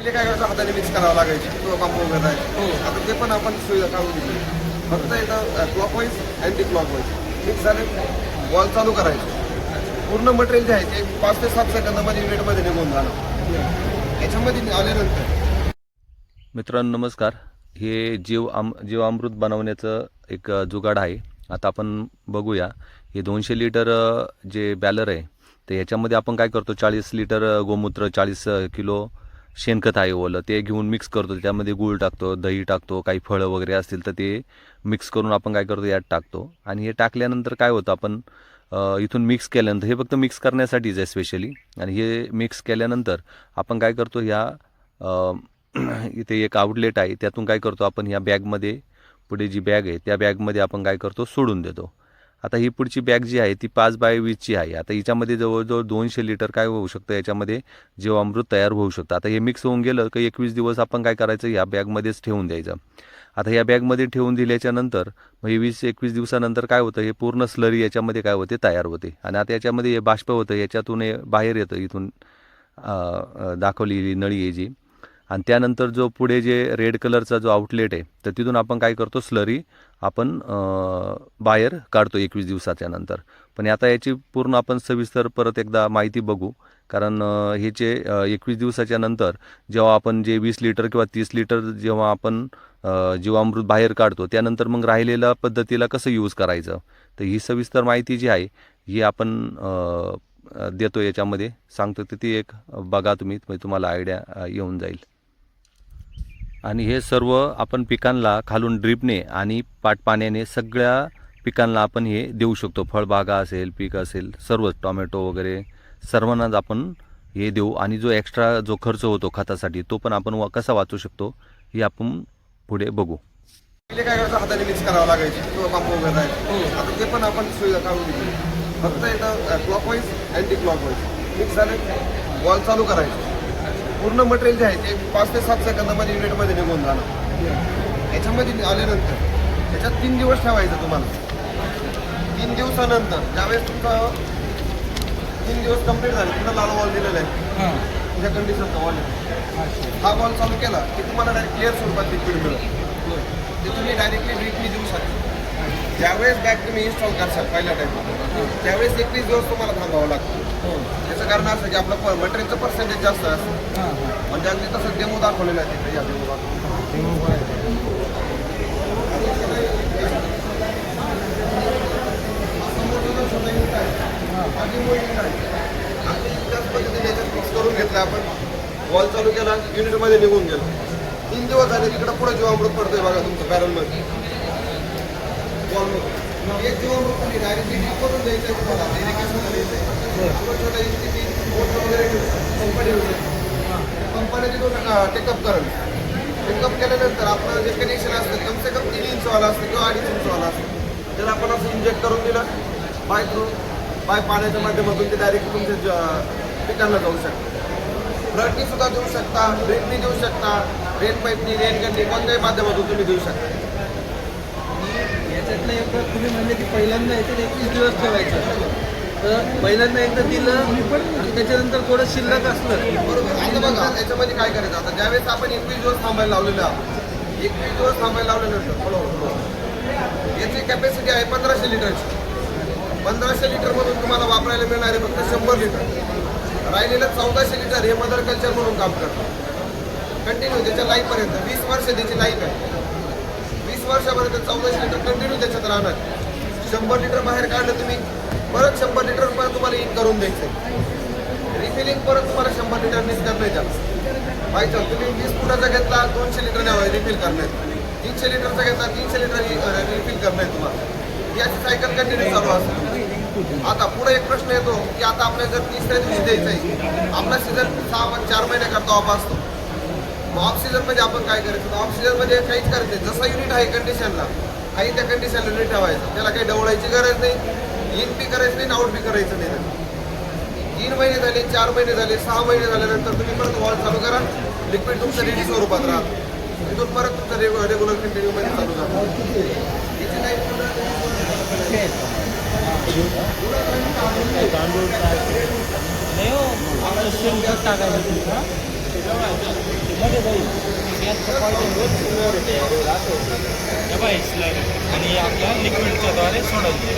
पहिले काय करायचं हाताने मिक्स करावं लागायचे किंवा वगैरे राहायचे आता ते पण आपण सुविधा काढून दिली? फक्त इथं क्लॉकवाईज अँटी क्लॉकवाईज मिक्स झाले वॉल चालू करायचे. पूर्ण मटेरियल जे आहे ते पाच ते सात सेकंदामध्ये युनिटमध्ये निघून याच्यामध्ये आल्यानंतर मित्रांनो नमस्कार. हे जीव आम जीवामृत बनवण्याचं एक जुगाड आहे. आता आपण बघूया. हे दोनशे लिटर जे बॅलर आहे तर याच्यामध्ये आपण काय करतो? चाळीस लिटर गोमूत्र चाळीस किलो शेणखत आहे ओलं ते घेऊन मिक्स करतो त्यामध्ये गूळ टाकतो दही टाकतो काही फळं वगैरे असतील तर ते मिक्स करून आपण काय करतो यात टाकतो. आणि हे टाकल्यानंतर काय होतं आपण इथून मिक्स केल्यानंतर हे फक्त मिक्स करण्यासाठीच आहे स्पेशली आणि हे मिक्स केल्यानंतर आपण काय करतो ह्या इथे एक आउटलेट आहे त्यातून काय करतो आपण ह्या बॅगमध्ये पुढे जी बॅग आहे त्या बॅगमध्ये आपण काय करतो सोडून देतो. आता ही पुढची बॅग जी आहे ती पाच बाय वीसची आहे. आता हिच्यामध्ये जवळजवळ दोनशे लिटर काय होऊ शकतं? याच्यामध्ये जीवामृत तयार होऊ शकतं. आता हे मिक्स होऊन गेलं की एकवीस दिवस आपण काय करायचं? ह्या बॅगमध्येच ठेवून द्यायचं. आता या बॅगमध्ये ठेवून दिल्याच्या नंतर मग हे वीस एकवीस दिवसानंतर काय होतं? हे पूर्ण स्लरी याच्यामध्ये काय होते? तयार होते. आणि आता याच्यामध्ये हे बाष्प होतं. याच्यातून हे बाहेर येतं. इथून दाखवलेली नळी आहे जी. आणि त्यानंतर जो पुढे जे रेड कलरचा जो आउटलेट आहे तर तिथून आपण काय करतो स्लरी आपण बाहेर काढतो एकवीस दिवसाच्या नंतर. पण आता याची पूर्ण आपण सविस्तर परत एकदा माहिती बघू. कारण हे जे एकवीस दिवसाच्या नंतर जेव्हा आपण जे वीस लिटर किंवा तीस लिटर जेव्हा आपण जीवामृत बाहेर काढतो त्यानंतर मग राहिलेल्या पद्धतीला कसं यूज करायचं? तर ही सविस्तर माहिती जी आहे ही आपण देतो याच्यामध्ये. सांगतो तर ती एक बघा तुम्ही म्हणजे तुम्हाला आयडिया येऊन जाईल. आणि हे सर्व आपण पिकांना खालून ड्रीपने आणि पाटपाण्याने सगळ्या पिकांना आपण हे देऊ शकतो. फळबागा असेल पीक असेल सर्वच टोमॅटो वगैरे सर्वांनाच आपण हे देऊ. आणि जो एक्स्ट्रा जो खर्च होतो खतासाठी तो पण आपण वा कसा वाचू शकतो हे आपण पुढे बघू. पहिले काय करायचं? हाताने मिक्स करावं लागायची. किंवा बांबू वगैरे आता ते पण आपण सुविधा काढून दिली फक्त इथं क्लॉकवाईज अँटी क्लॉकवाईज मिक्स झाले बॉल चालू करायचं. पूर्ण मटेरियल जे आहे ते पाच ते सात सेकंदामध्ये युनिटमध्ये निघून जाणं याच्यामध्ये आल्यानंतर त्याच्यात तीन दिवस ठेवायचं तुम्हाला. तीन दिवसानंतर ज्यावेळेस तुमचा तीन दिवस कंप्लीट झाले पुन्हा लाल वॉल दिलेला आहे. तुझ्या कंडिशनचा वॉल आहे. हा वॉल चालू केला की तुम्हाला डायरेक्ट क्लिअर स्वरूपात लिक्विड मिळेल. ते तुम्ही डायरेक्टली ड्रिपनी देऊ शकता. ज्यावेळेस बॅग तुम्ही इन्स्टॉल करशाल पहिल्या टाईम त्यावेळेस एकवीस दिवस तुम्हाला थांबावं लागतं. त्याचं कारण असं की आपलं मटेरियलचं पर्सेंटेज जास्त असतं. म्हणजे अगदी तसं डेमो दाखवलेलं आहे तिथे या डेमो करून घेतलं आपण वॉल चालू केला युनिटमध्ये निघून गेलो. तीन दिवस झाले तिकडे पुढे जीवामृत पडतोय बघा तुमचं बॅरलमध्ये वॉलमध्ये एक जीवामृत तुम्ही डायरेक्टली ड्रीप करून द्यायचं आहे तुम्हाला इरिगेशन द्यायचं आपण छोटा इस्टिपी मोटर वगैरे घेऊ कंपनी कंपनीचे दोन टेकअप करण टेकअप केल्यानंतर आपलं जे कनेक्शन असतं कम से कम तीन इंचवाला असतं किंवा अडीच इंचवाला असतं त्याला आपण असं इंजेक्ट करून दिलं बाय थ्रू बाय पाण्याच्या माध्यमातून ते डायरेक्ट तुमच्या ज- पिकांना जाऊ शकतं फ्लडनी सुद्धा देऊ शकता ड्रिपनी देऊ शकता रेन पाईपनी रेन कोणत्याही माध्यमातून तुम्ही देऊ शकता याच्यातलं एक तुम्ही म्हणले की पहिल्यांदा याच्यात एकवीस दिवस ठेवायचं. तर पहिल्यांदा एकदा दिलं आणि त्याच्यानंतर थोडं शिल्लक असलं. बरोबर. आता बघा याच्यामध्ये काय करायचं? आता ज्यावेळेस आपण एकवीस दिवस थांबायला लावलेलं आहोत एकवीस दिवस थांबायला लावल्यानंतर हळूहळू याची कॅपॅसिटी आहे पंधराशे लिटरची. पंधराशे लिटरमधून तुम्हाला वापरायला मिळणारे फक्त शंभर लिटर. राहिलेलं चौदाशे लिटर हे मदर कल्चर म्हणून काम करतं. कंटिन्यू त्याच्या लाईफपर्यंत वीस वर्ष त्याची लाईफ आहे. वर्षापर्यंत चौदाशे लिटर कंटिन्यू त्याच्यात राहणार. शंभर लिटर बाहेर काढलं तुम्ही परत शंभर लिटर परत तुम्हाला इन करून द्यायचं. रिफिलिंग परत तुम्हाला शंभर लिटर करणं आहे बाय चान्स तुम्ही वीस फुटाचा घेतला दोनशे लिटर रिफिल करणं तीनशे लिटरचा घेतला तीनशे लिटर रिफिल करण्यात तुम्हाला. याची सायकल कंटिन्यू चालू असते. आता पुढे एक प्रश्न येतो की आता आपल्याला जर तिसऱ्या दिवशी द्यायचं आहे आपला सीझन सहा चार महिन्याकरता ऑफ असतो. मग ऑफमध्ये आपण काय करायचं? ऑफमध्ये काहीच करायचं जसा युनिट आहे कंडिशनला काही त्या कंडिशनला युनिट ठेवायचं. त्याला काही डवळायची गरज नाही. इन बी करायचं नाही आउट बी करायचं नाही. तीन महिने झाले चार महिने झाले सहा महिने झाल्यानंतर तुम्ही परत वॉल चालू करा. लिक्विड तुमचं रेडी स्वरूपात राहतं. तिथून परत तुमचं रेग्युलर कंटिन्यू मध्ये चालू जातं याची काही पूर्ण नाही हो शेणखत टाकायचं तुमचं आणि आपल्या लिक्विडच्या द्वारे सोडवते